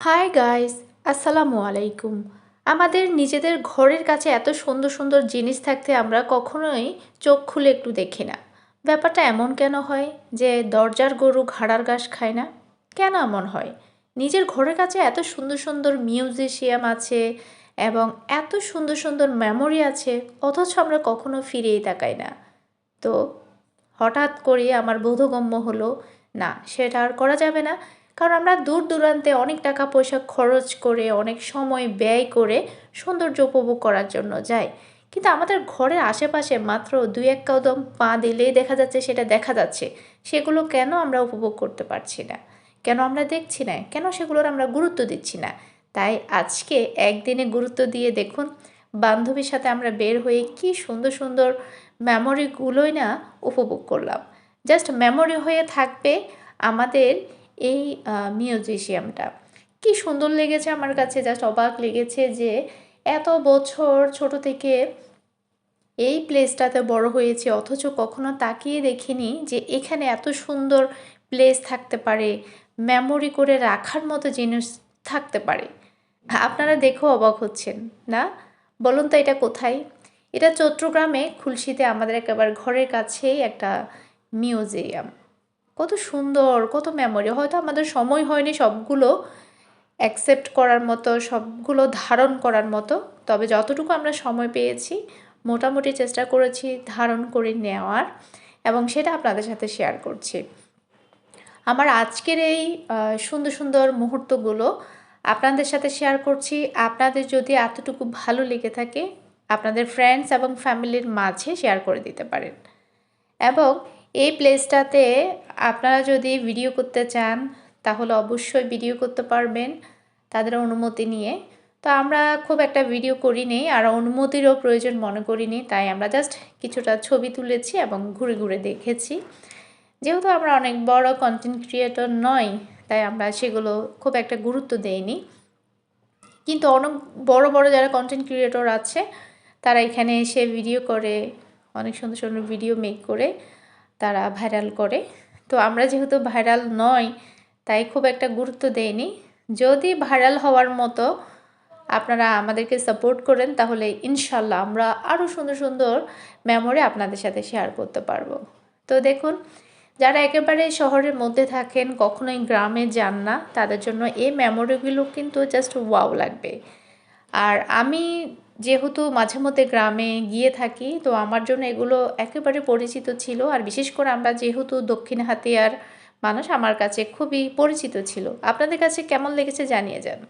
Hi guys আসসালামু আলাইকুম। আমাদের নিজেদের ঘরের কাছে এত সুন্দর সুন্দর জিনিস থাকতে আমরা কখনোই চোখ খুলে একটু দেখি না। ব্যাপারটা এমন কেন হয় যে দরজার গরু ঘাড়ার ঘাস খায় না? কেন এমন হয়? নিজের ঘরের কাছে এত সুন্দর সুন্দর মিউজিশিয়াম আছে এবং এত সুন্দর সুন্দর মেমোরি আছে, অথচ আমরা কখনো ফিরেই তাকাই না। তো হঠাৎ করে আমার বোধগম্য হলো, না, সেটা আর করা যাবে না। কারণ আমরা দূর দূরান্তে অনেক টাকা পয়সা খরচ করে, অনেক সময় ব্যয় করে সৌন্দর্য উপভোগ করার জন্য যাই। কিন্তু আমাদের ঘরের আশেপাশে মাত্র দুই এক কদম পা দিলেই দেখা যাচ্ছে সেটা দেখা যাচ্ছে। সেগুলো কেন আমরা উপভোগ করতে পারছি না? কেন আমরা দেখছি না? কেন সেগুলোর আমরা গুরুত্ব দিচ্ছি না? তাই আজকে একদিনে গুরুত্ব দিয়ে দেখুন, বান্ধবীর সাথে আমরা বের হয়ে কি সুন্দর সুন্দর মেমোরিগুলোই না উপভোগ করলাম। জাস্ট মেমোরি হয়ে থাকবে আমাদের এই মিউজিশিয়ামটা। কি সুন্দর লেগেছে আমার কাছে, জাস্ট অবাক লেগেছে যে এত বছর ছোট থেকে এই প্লেসটাতে বড় হয়েছে, অথচ কখনো তাকিয়ে দেখিনি যে এখানে এত সুন্দর প্লেস থাকতে পারে, মেমোরি করে রাখার মতো জিনিস থাকতে পারে। আপনারা দেখেও অবাক হচ্ছেন, না? বলুন তো এটা কোথায়? এটা চট্টগ্রামে, খুলশিতে, আমাদের একেবারে ঘরের কাছেই একটা মিউজিয়াম। কত সুন্দর, কত মেমোরি হয়তো আমাদের সময় হয়নি সবগুলো অ্যাকসেপ্ট করার মতো, সবগুলো ধারণ করার মতো, তবে যতটুকু আমরা সময় পেয়েছি, মোটামুটি চেষ্টা করেছি ধারণ করে নেওয়ার এবং সেটা আপনাদের সাথে শেয়ার করছি। আমার আজকের এই সুন্দর সুন্দর মুহূর্তগুলো আপনাদের সাথে শেয়ার করছি। আপনাদের যদি এতটুকু ভালো লেগে থাকে, আপনাদের ফ্রেন্ডস এবং ফ্যামিলির মাঝে শেয়ার করে দিতে পারেন। এবং এই প্লেসটাতে আপনারা যদি ভিডিও করতে চান, তাহলে অবশ্যই ভিডিও করতে পারবেন তাদের অনুমতি নিয়ে। তো আমরা খুব একটা ভিডিও করিনি আর অনুমতিরও প্রয়োজন মনে করিনি তাই আমরা জাস্ট কিছুটা ছবি তুলেছি এবং ঘুরে ঘুরে দেখেছি। যেহেতু আমরা অনেক বড় কন্টেন্ট ক্রিয়েটর নয় তাই আমরা সেগুলো খুব একটা গুরুত্ব দেইনি। কিন্তু অনেক বড় বড় যারা কন্টেন্ট ক্রিয়েটর আছে, তারা এখানে এসে ভিডিও করে, অনেক সুন্দর সুন্দর ভিডিও মেক করে তারা ভাইরাল করে। তো আমরা যেহেতু ভাইরাল নয় তাই খুব একটা গুরুত্ব দেইনি। যদি ভাইরাল হওয়ার মতো আপনারা আমাদেরকে সাপোর্ট করেন, তাহলে ইনশাল্লাহ আমরা আরও সুন্দর সুন্দর মেমোরি আপনাদের সাথে শেয়ার করতে পারব। তো দেখুন, যারা একেবারে শহরের মধ্যে থাকেন, কখনোই গ্রামে যান না, তাদের জন্য এই মেমোরিগুলো কিন্তু জাস্ট ওয়াও লাগবে। আর আমি যেহেতু মাঝে মধ্যে গ্রামে গিয়ে থাকি, তো আমার জন্য এগুলো একেবারে পরিচিত ছিল। আর বিশেষ করে আমরা যেহেতু দক্ষিণ হাতিয়ার মানুষ, আমার কাছে খুবই পরিচিত ছিল। আপনাদের কাছে কেমন লেগেছে জানিয়ে যান।